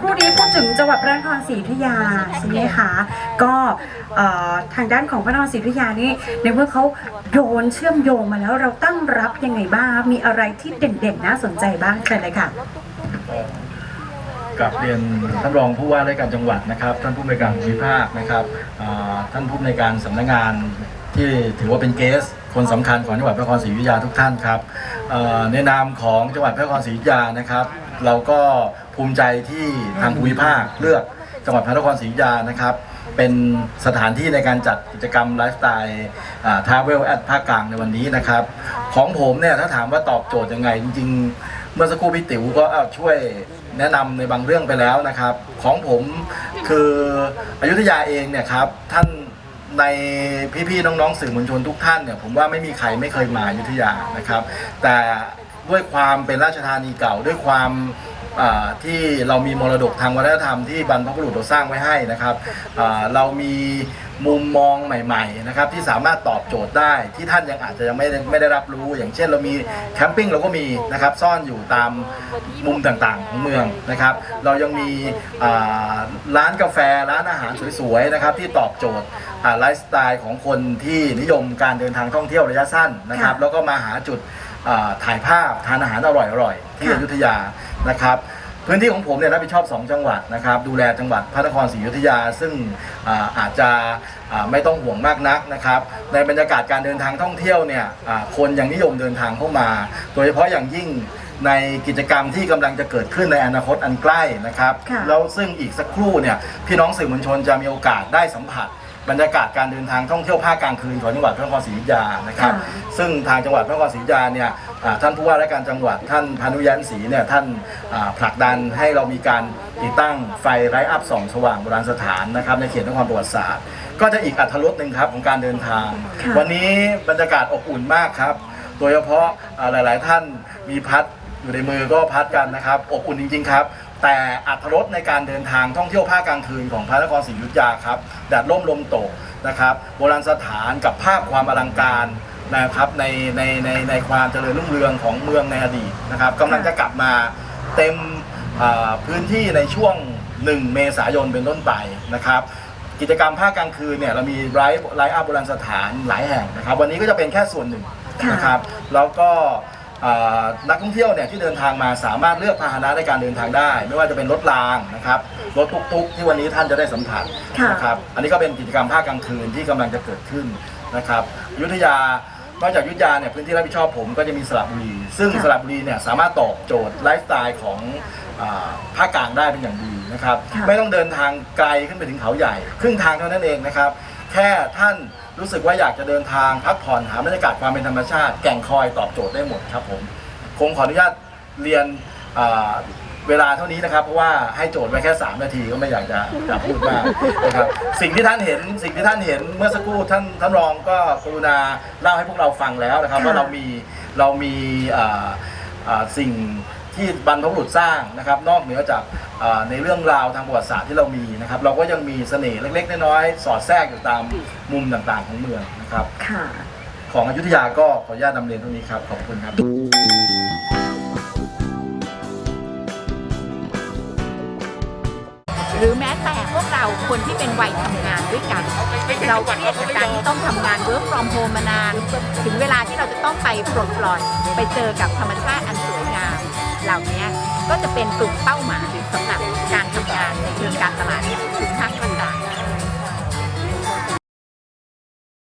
ครู่นี้พูดถึงจังหวัดพระนครศรีอยุธยาใช่ไหมคะก็เอ่อทางด้านของพระนครศรีอยุธยานี่ในเมื่อเขาโยนเชื่อมโยงมาแล้วเราตั้งรับยังไงบ้างมีอะไรที่เด่นๆน่าสนใจบ้างเชิญเลยค่ะกับเรียนท่านรองผู้ว่าราชการจังหวัดนะครับ ท่านผู้ในการภูมิภาคนะครับอ่าท่านผู้ในวยการสำนักงานที่ถือว่าเป็นเกส คนสำคัญของจังหวัดพระนครศรีอยุธยาทุกท่านครับเอ่อในนามของจังหวัดพระนครศรีอยุธยานะครับ เราก็ ภูมิใจที่ทางภูมิภาคเลือกจังหวัดพระนครศรีอยุธยานะครับ เป็นสถานที่ในการจัดกิจกรรมไลฟ์สไตล์ทราเวลแอดภาคกลางในวันนี้นะครับ ของผมเนี่ยถ้าถามว่าตอบโจทย์ยังไง จริง ๆ เมื่อสักครู่พี่ติ๋วก็เอาช่วยแนะนำในบางเรื่องไปแล้วนะครับ ของผมคืออยุธยาเองเนี่ยครับท่านในพี่ๆน้องๆสื่อมวลชนทุกท่านเนี่ยผมว่าไม่มีใครไม่เคยมาอยุธยานะครับ แต่ด้วยความเป็นราชธานีเก่าด้วยความ ที่เรามีมรดกทางวัฒนธรรมที่บรรพบุรุษเราสร้างไว้ให้นะครับเรามีมุมมองใหม่ๆนะครับที่สามารถตอบโจทย์ได้ที่ท่านยังอาจจะยังไม่ได้ไม่ได้รับรู้ อย่างเช่น เรามีแคมปิ้งเราก็มีนะครับซ่อนอยู่ตามมุมต่างๆของเมืองนะครับ เรายังมีร้านกาแฟร้านอาหารสวยๆนะครับที่ตอบโจทย์ไลฟ์สไตล์ของคนที่นิยมการเดินทางท่องเที่ยวระยะสั้นนะครับ แล้วก็มาหาจุด ถ่ายภาพทานอาหารอร่อยๆที่ค่ะอยุธยานะครับพื้นที่ของผมเนี่ยรับผิดชอบ 2 จังหวัดนะครับดูแลจังหวัดพระนครศรีอยุธยา ซึ่งอ่าอาจจะอ่าไม่ต้องห่วงมากนักนะครับในบรรยากาศการเดินทางท่องเที่ยวเนี่ยอ่าคนยังนิยมเดินทางเข้ามา โดยเฉพาะอย่างยิ่งในกิจกรรมที่กำลังจะเกิดขึ้นในอนาคตอันใกล้นะครับค่ะแล้วซึ่งอีกสักครู่เนี่ยพี่น้องสื่อมวลชนจะมีโอกาสได้สัมผัส บรรยากาศการเดินทางท่องเที่ยวภาคกลางคืนของจังหวัดพระนครศรีอยุธยานะครับค่ะซึ่งทางจังหวัดพระนครศรีอยุธยาเนี่ยอ่าท่านผู้ว่าราชการจังหวัดท่านพานุยันศรีเนี่ยท่านอ่าผลักดันให้เรามีการติดตั้งไฟไลท์อัพส่องสว่างโบราณสถานนะครับในเขตนครประวัติศาสตร์ ก็จะอีกอัตรสหนึ่งครับของการเดินทางค่ะวันนี้บรรยากาศอบอุ่นมากครับ โดยเฉพาะอ่าหลาย ๆ ท่านมีพัด อยู่ในมือก็พัดกันนะครับ อบอุ่นจริง ๆ ครับ แต่อัตรสในการเดินทางท่องเที่ยวภาคกลางคืนของพระนครศรีอยุธยาครับแดดร่มลมตกนะครับโบราณสถานกับภาพความอลังการนะครับในในในในความเจริญรุ่งเรืองของเมืองในอดีตนะครับกำลังจะกลับมาเต็มอ่าพื้นที่ในช่วง 1 เมษายนเป็นต้นไปนะครับกิจกรรมภาคกลางคืนเนี่ยเรามีไลฟ์ไลฟ์อัพโบราณสถานหลายแห่งนะครับ วันนี้ก็จะเป็นแค่ส่วนหนึ่งค่ะนะครับ แล้วก็อ่า นักท่องเที่ยวเนี่ยที่เดินทางมาสามารถเลือกพาหนะในการเดินทางได้ ไม่ว่าจะเป็นรถรางนะครับรถตุกๆ ที่วันนี้ท่านจะได้สัมผัสค่ะนะครับอันนี้ก็เป็นกิจกรรมภาคกลางคืนที่กำลังจะเกิดขึ้นนะครับอยุธยานอกจากอยุธยาเนี่ยพื้นที่รับผิดชอบผมก็จะมีสระบุรี ซึ่งค่ะสระบุรีเนี่ยสามารถตอบโจทย์ไลฟ์สไตล์ของอาภาคกลางได้เป็นอย่างดีนะครับค่ะไม่ต้องเดินทางไกลขึ้นไปถึงเขาใหญ่ ครึ่งทางเท่านั้นเองนะครับ แค่ท่านรู้สึกว่าอยากจะเดินทางพักผ่อนหาบรรยากาศความเป็นธรรมชาติ แก่งคอยตอบโจทย์ได้หมดครับผมคงขออนุญาตเรียนเวลาเท่านี้นะครับเพราะว่าให้โจทย์ไว้แค่ 3 นาทีก็ไม่อยากจะจะพูดมากนะครับสิ่งที่ท่านเห็นสิ่งที่ท่านเห็นเมื่อสักครู่ท่านท่านรองก็กรุณาเล่าให้พวกเราฟังแล้วนะครับว่าเรามีเรามีสิ่งที่บรรพบุรุษสร้างนะครับ นอกเหนือจาก ในเรื่องราวทางประวัติศาสตร์ที่เรามีนะครับ เราก็ยังมีเสน่ห์เล็ก ๆ น้อยๆสอดแทรกอยู่ตามมุมต่างๆของเมืองนะครับ ค่ะ ของอยุธยาก็ขออนุญาตนำเรียนเท่านี้ครับ ขอบคุณครับหรือแม้แต่พวกเราคนที่เป็นวัยทำงานด้วยกัน เราเครียดกับการที่ต้องทำงาน work from home มานาน ถึงเวลาที่เราจะต้องไปปลดปล่อย ไปเจอกับธรรมชาติอันสวยงาม เหล่านี้ก็จะเป็นกลุ่มเป้าหมายสำหรับการทำงานในเชิงการตลาดอย่าง